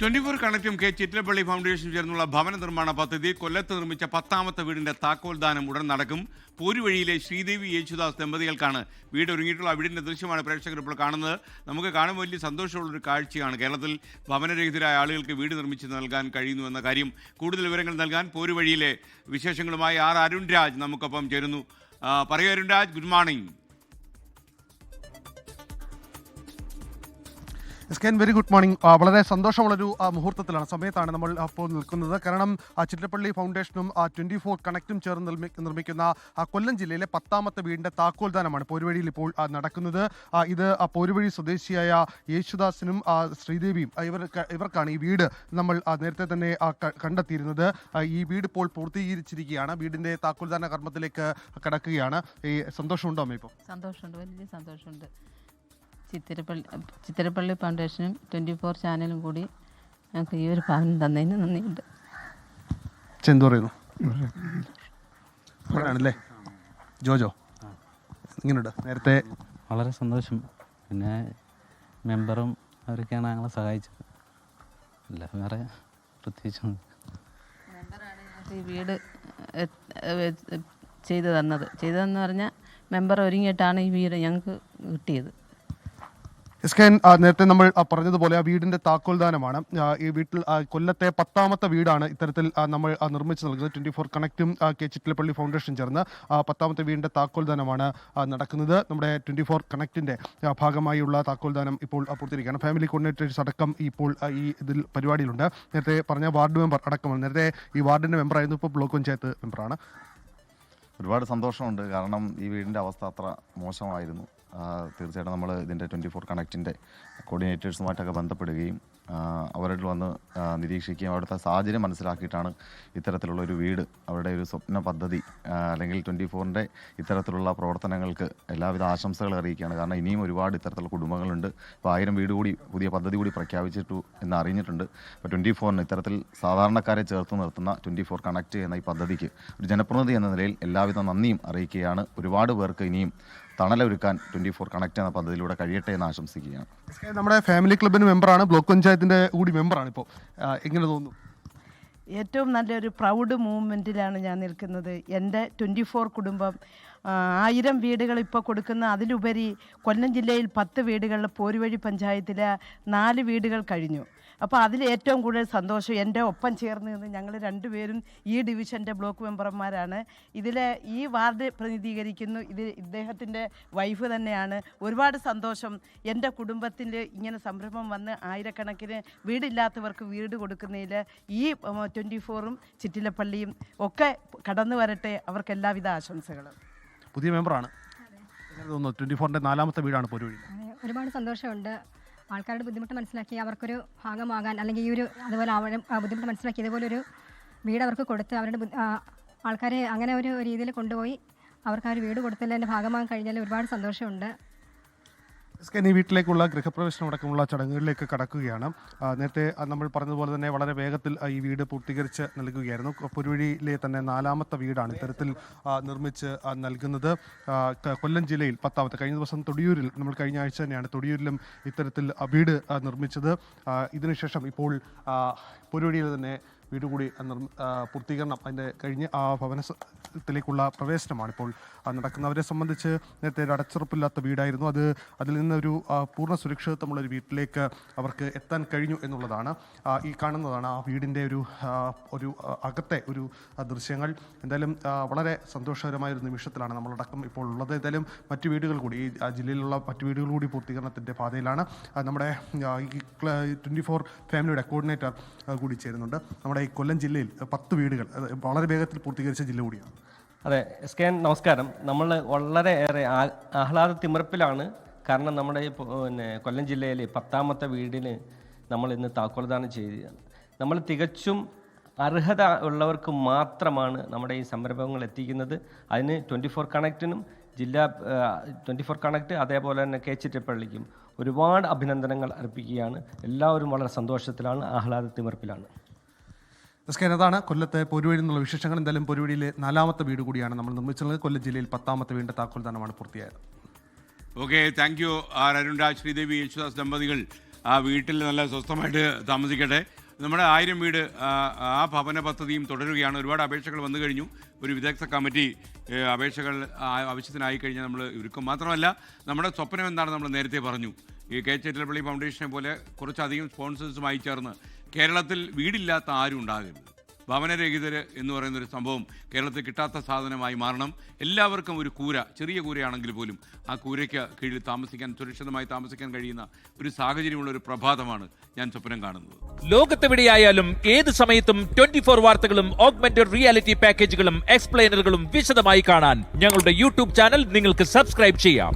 Twenty four കണക്റ്റും K Chittilappilly foundation ചേർന്നുള്ള ഭവന നിർമ്മാണ പദ്ധതി കൊല്ലത്ത് നിർമ്മിച്ച പത്താമത്തെ വീടിന്റെ താക്കോൽദാനം ഉടൻ നടക്കും. പോരുവഴിയിലെ ശ്രീദേവി യേശുദാസ് ദമ്പതികൾക്കാണ് വീട് ഒരുങ്ങിയിട്ടുള്ള വീടിന്റെ ദൃശ്യമാണ് പ്രേക്ഷകർ ഇപ്പോൾ കാണുന്നത്. നമുക്ക് കാണുമ്പോൾ വലിയ സന്തോഷമുള്ള ഒരു കാഴ്ചയാണ് കേരളത്തിൽ ഭവനരഹിതരായ ആളുകൾക്ക് വീട് നിർമ്മിച്ച് നൽകാൻ കഴിയുന്നു എന്ന കാര്യം. കൂടുതൽ വിവരങ്ങൾ നൽകാൻ പോരുവഴിയിലെ വിശേഷങ്ങളുമായി ആർ അരുൺ രാജ് നമുക്കൊപ്പം ചേരുന്നു. പറയൂ Arun Raj good morning S K very good morning വളരെ സന്തോഷമുള്ളൊരു മുഹൂർത്തത്തിലാണ് സമയത്താണ് നമ്മൾ അപ്പോൾ നിൽക്കുന്നത്. കാരണം ചിറ്റപ്പള്ളി ഫൗണ്ടേഷനും ട്വന്റി ഫോർ കണക്റ്റും ചേർന്ന് നിർമ്മി- നിർമ്മിക്കുന്ന കൊല്ലം ജില്ലയിലെ പത്താമത്തെ വീടിന്റെ താക്കോൽദാനമാണ് പോരുവഴിയിൽ ഇപ്പോൾ നടക്കുന്നത്. ഇത് പോരുവഴി സ്വദേശിയായ യേശുദാസിനും ശ്രീദേവിയും ഇവർ ഇവർക്കാണ് ഈ വീട് നമ്മൾ നേരത്തെ തന്നെ കണ്ടെത്തിയിരുന്നത്. ഈ വീട് ഇപ്പോൾ പൂർത്തീകരിച്ചിരിക്കുകയാണ്. വീടിന്റെ താക്കോൽദാന കർമ്മത്തിലേക്ക് കടക്കുകയാണ്. ഈ സന്തോഷമുണ്ടോ അമ്മ ഇപ്പോൾ? സന്തോഷമുണ്ട് വലിയ സന്തോഷമുണ്ട്. ചിത്തിരപ്പള്ളി ചിത്തിരപ്പള്ളി ഫൗണ്ടേഷനും ട്വന്റി ഫോർ ചാനലും കൂടി ഞങ്ങൾക്ക് ഈ ഒരു ഭവനം തന്നതിന് നന്ദിയുണ്ട്. ചെന്തു പറയുന്നു. ആണല്ലേ ജോജോ ഇങ്ങനെയുണ്ട്? നേരത്തെ വളരെ സന്തോഷം. പിന്നെ മെമ്പറും അവരൊക്കെയാണ് ഞങ്ങളെ സഹായിച്ചത്. അല്ല വേറെ പ്രത്യേകിച്ചൊന്നും മെമ്പറാണ് ഞങ്ങൾക്ക് ഈ വീട് ചെയ്തു തന്നത്. ചെയ്തതെന്ന് പറഞ്ഞാൽ മെമ്പർ ഒരുങ്ങിയിട്ടാണ് ഈ വീട് ഞങ്ങൾക്ക് കിട്ടിയത്. എസ് കെ നേരത്തെ നമ്മൾ പറഞ്ഞതുപോലെ ആ വീടിന്റെ താക്കോൽദാനമാണ്. ഈ വീട്ടിൽ കൊല്ലത്തെ പത്താമത്തെ വീടാണ് ഇത്തരത്തിൽ നമ്മൾ നിർമ്മിച്ചു നൽകുന്നത്. ട്വന്റി ഫോർ കണക്റ്റും കെ ചിറ്റിലപ്പള്ളി ഫൗണ്ടേഷൻ ചേർന്ന് പത്താമത്തെ വീടിന്റെ താക്കോൽദാനമാണ് നടക്കുന്നത്. നമ്മുടെ ട്വന്റി ഫോർ കണക്റ്റിന്റെ ഭാഗമായുള്ള താക്കോൽദാനം ഇപ്പോൾ പൂർത്തിയിരിക്കുകയാണ് ഫാമിലി കോർഡിനേറ്റേഴ്സ് അടക്കം ഇപ്പോൾ ഈ ഇതിൽ പരിപാടിയിലുണ്ട്. നേരത്തെ പറഞ്ഞ വാർഡ് മെമ്പർ അടക്കമാണ് നേരത്തെ ഈ വാർഡിന്റെ മെമ്പറായിരുന്നു ഇപ്പോൾ ബ്ലോക്ക് പഞ്ചായത്ത് മെമ്പറാണ്. ഒരുപാട് സന്തോഷമുണ്ട്. കാരണം ഈ വീടിന്റെ അവസ്ഥ അത്ര മോശമായിരുന്നു. തീർച്ചയായിട്ടും നമ്മൾ ഇതിന്റെ ട്വന്റി ഫോർ കണക്റ്റിന്റെ കോർഡിനേറ്റേഴ്സുമായിട്ടൊക്കെ ബന്ധപ്പെടുകയും അവരോട് വന്ന് നിരീക്ഷിക്കുകയും അവിടുത്തെ സാഹചര്യം മനസ്സിലാക്കിയിട്ടാണ് ഇത്തരത്തിലുള്ള ഒരു വീട് അവരുടെ ഒരു സ്വപ്ന പദ്ധതി അല്ലെങ്കിൽ ട്വന്റി ഫോറിന്റെ ഇത്തരത്തിലുള്ള പ്രവർത്തനങ്ങൾക്ക് എല്ലാവിധ ആശംസകൾ അറിയിക്കുകയാണ്. കാരണം ഇനിയും ഒരുപാട് ഇത്തരത്തിലുള്ള കുടുംബങ്ങളുണ്ട്. ഇപ്പോൾ ആയിരം വീട് കൂടി പുതിയ പദ്ധതി കൂടി പ്രഖ്യാപിച്ചിട്ടു എന്ന് അറിഞ്ഞിട്ടുണ്ട്. അപ്പോൾ ട്വന്റി ഫോറിന് ഇത്തരത്തിൽ സാധാരണക്കാരെ ചേർത്ത് നിർത്തുന്ന ട്വന്റി ഫോർ കണക്ട് എന്ന ഈ പദ്ധതിക്ക് ഒരു ജനപ്രതിനിധി എന്ന നിലയിൽ എല്ലാവിധ നന്ദിയും അറിയിക്കുകയാണ്. ഒരുപാട് പേർക്ക് ഇനിയും തണലൊരുക്കാൻ ട്വന്റി ഫോർ കണക്ട് എന്ന പദ്ധതിയിലൂടെ കഴിയട്ടെ എന്ന് ആശംസിക്കുകയാണ്. നമ്മുടെ ഫാമിലി ക്ലബിന് മെമ്പറാണ്. ബ്ലോക്ക് പഞ്ചായത്തിന്റെ കൂടി മെമ്പറാണ് ഇപ്പോൾ. എങ്ങനെ തോന്നുന്നു? ഏറ്റവും നല്ലൊരു പ്രൗഡ് മൂവ്മെന്റിലാണ് ഞാൻ നിൽക്കുന്നത്. എന്റെ ട്വന്റി ഫോർ കുടുംബം ആയിരം വീടുകൾ ഇപ്പോൾ കൊടുക്കുന്ന അതിലുപരി കൊല്ലം ജില്ലയിൽ പത്ത് വീടുകളിൽ പോരുവഴി പഞ്ചായത്തിലെ നാല് വീടുകൾ കഴിഞ്ഞു. അപ്പോൾ അതിൽ ഏറ്റവും കൂടുതൽ സന്തോഷം എന്റെ ഒപ്പം ചേർന്ന് നിന്ന് ഞങ്ങൾ രണ്ടുപേരും ഈ ഡിവിഷന്റെ ബ്ലോക്ക് മെമ്പർമാരാണ്. ഇതിൽ ഈ വാർഡ് പ്രതിനിധീകരിക്കുന്നു. ഇത് ഇദ്ദേഹത്തിന്റെ വൈഫ് തന്നെയാണ്. ഒരുപാട് സന്തോഷം. എന്റെ കുടുംബത്തിൽ ഇങ്ങനെ സംരംഭം വന്ന് ആയിരക്കണക്കിന് വീടില്ലാത്തവർക്ക് വീട് കൊടുക്കുന്നതിൽ ഈ ട്വന്റി ഫോറും ചിറ്റിലപ്പള്ളിയും ഒക്കെ കടന്നു വരട്ടെ അവർക്ക് എല്ലാവിധ ആശംസകളും. പുതിയ മെമ്പറാണ്. ട്വന്റി ഫോറിന്റെ നാലാമത്തെ വീടാണ് പോരുവഴി. ഒരുപാട് സന്തോഷമുണ്ട്. ആൾക്കാരുടെ ബുദ്ധിമുട്ട് മനസ്സിലാക്കി അവർക്കൊരു ഭാഗമാകാൻ അല്ലെങ്കിൽ ഈ ഒരു അതുപോലെ അവരുടെ ബുദ്ധിമുട്ട് മനസ്സിലാക്കി ഇതുപോലെ ഒരു വീട് അവർക്ക് കൊടുത്ത് അവരുടെ ആൾക്കാരെ അങ്ങനെ ഒരു രീതിയിൽ കൊണ്ടുപോയി അവർക്ക് ആ ഒരു വീട് കൊടുത്തതിന്റെ ഭാഗമാകാൻ കഴിഞ്ഞാൽ ഒരുപാട് സന്തോഷമുണ്ട്. ഈ വീട്ടിലേക്കുള്ള ഗൃഹപ്രവേശനം അടക്കമുള്ള ചടങ്ങുകളിലേക്ക് കടക്കുകയാണ്. നേരത്തെ നമ്മൾ പറഞ്ഞതുപോലെ തന്നെ വളരെ വേഗത്തിൽ ഈ വീട് പൂർത്തീകരിച്ച് നൽകുകയായിരുന്നു. പൊരുവഴിയിലെ തന്നെ നാലാമത്തെ വീടാണ് ഇത്തരത്തിൽ നിർമ്മിച്ച് നൽകുന്നത്. കൊല്ലം ജില്ലയിൽ പത്താമത്തെ കഴിഞ്ഞ ദിവസം തൊടിയൂരിൽ നമ്മൾ കഴിഞ്ഞ ആഴ്ച തന്നെയാണ് തൊടിയൂരിലും ഇത്തരത്തിൽ വീട് നിർമ്മിച്ചത്. ഇതിനുശേഷം ഇപ്പോൾ പൊരുവഴിയിൽ തന്നെ വീട് കൂടി ആ, നിർമ്മ- ആ, പൂർത്തീകരണം അതിന്റെ കഴിഞ്ഞ് ആ ഭവനത്തിലേക്കുള്ള പ്രവേശനമാണ് ഇപ്പോൾ നടക്കുന്നവരെ സംബന്ധിച്ച് നേരത്തെ ഒരു അടച്ചുറപ്പില്ലാത്ത വീടായിരുന്നു അത് അതിൽ നിന്നൊരു പൂർണ സുരക്ഷിതത്വമുള്ള ഒരു വീട്ടിലേക്ക് അവർക്ക് എത്താൻ കഴിഞ്ഞു എന്നുള്ളതാണ് ഈ കാണുന്നതാണ് ആ വീടിന്റെ ഒരു ഒരു അകത്തെ ഒരു ദൃശ്യങ്ങൾ എന്തായാലും വളരെ സന്തോഷകരമായ ഒരു നിമിഷത്തിലാണ് നമ്മളടക്കം ഇപ്പോൾ ഉള്ളത് എന്തായാലും മറ്റു വീടുകൾ കൂടി ഈ ജില്ലയിലുള്ള മറ്റു വീടുകൾ കൂടി പൂർത്തീകരണത്തിന്റെ പാതയിലാണ് നമ്മുടെ ഈ ട്വന്റി ഫോർ ഫാമിലിയുടെ കോർഡിനേറ്റർ കൂടി ചേരുന്നുണ്ട് നമ്മുടെ ഈ കൊല്ലം ജില്ലയിൽ പത്ത് വീടുകൾ വളരെ വേഗത്തിൽ പൂർത്തീകരിച്ച ജില്ല കൂടിയാണ്. അതെ എസ് കെ നമസ്കാരം. നമ്മൾ വളരെ ഏറെ ആഹ്ലാദ തിമിർപ്പിലാണ്. കാരണം നമ്മുടെ പിന്നെ കൊല്ലം ജില്ലയിലെ പത്താമത്തെ വീടിന് നമ്മൾ ഇന്ന് താക്കോൽദാനം ചെയ്തതാണ് നമ്മൾ തികച്ചും അർഹത ഉള്ളവർക്ക് മാത്രമാണ് നമ്മുടെ ഈ സംരംഭങ്ങൾ എത്തിക്കുന്നത്. അതിന് ട്വന്റി ഫോർ കണക്റ്റിനും ജില്ലാ ട്വന്റി ഫോർ കണക്റ്റ് അതേപോലെ തന്നെ കെ ചിറ്റപ്പള്ളിക്കും ഒരുപാട് അഭിനന്ദനങ്ങൾ അർപ്പിക്കുകയാണ്. എല്ലാവരും വളരെ സന്തോഷത്തിലാണ് ആഹ്ലാദ തിമിർപ്പിലാണ്. കെ അതാണ് കൊല്ലത്തെ പൊരുവഴി എന്നുള്ള വിശേഷങ്ങൾ എന്തായാലും പൊരുവഴിയിലെ നാലാമത്തെ വീട് കൂടിയാണ് നമ്മൾ നിർമ്മിച്ചുള്ളത് കൊല്ലം ജില്ലയിൽ പത്താമത്തെ വീടിന്റെ താക്കോൽദാനമാണ് പൂർത്തിയായത് okay thank you R Arun Raj Sreedevi Yesudas ദമ്പതികൾ ആ വീട്ടിൽ നല്ല സ്വസ്ഥമായിട്ട് താമസിക്കട്ടെ നമ്മുടെ ആയിരം വീട് ആ, ഭവന പദ്ധതിയും തുടരുകയാണ് ഒരുപാട് അപേക്ഷകൾ വന്നു കഴിഞ്ഞു ഒരു വിദഗ്ധ കമ്മിറ്റി അപേക്ഷകൾ ആവശ്യത്തിനായി കഴിഞ്ഞാൽ നമ്മൾ ഇവർക്കും മാത്രമല്ല നമ്മുടെ സ്വപ്നം എന്താണ് നമ്മൾ നേരത്തെ പറഞ്ഞു ഈ കെ ചേറ്റലപ്പള്ളി ഫൗണ്ടേഷനെ പോലെ കുറച്ചധികം സ്പോൺസേഴ്സുമായി ചേർന്ന് കേരളത്തിൽ വീടില്ലാത്ത ആരും ഉണ്ടാകരുത്. ഭവനരഹിതർ എന്ന് പറയുന്ന ഒരു സംഭവം കേരളത്തിൽ കിട്ടാത്ത സാധനമായി മാറണം. എല്ലാവർക്കും ഒരു കൂര ചെറിയ കൂരയാണെങ്കിൽ പോലും ആ കൂരയ്ക്ക് കീഴിൽ താമസിക്കാൻ സുരക്ഷിതമായി താമസിക്കാൻ കഴിയുന്ന ഒരു സാഹചര്യമുള്ള ഒരു പ്രഭാതമാണ് ഞാൻ സ്വപ്നം കാണുന്നത്. ലോകത്തെവിടെയായാലും ഏത് സമയത്തും ട്വന്റി ഫോർ വാർത്തകളും ഓഗ്മെന്റഡ് റിയാലിറ്റി പാക്കേജുകളും എക്സ്പ്ലെയിനറുകളും വിശദമായി കാണാൻ ഞങ്ങളുടെ യൂട്യൂബ് ചാനൽ നിങ്ങൾക്ക് സബ്സ്ക്രൈബ് ചെയ്യാം.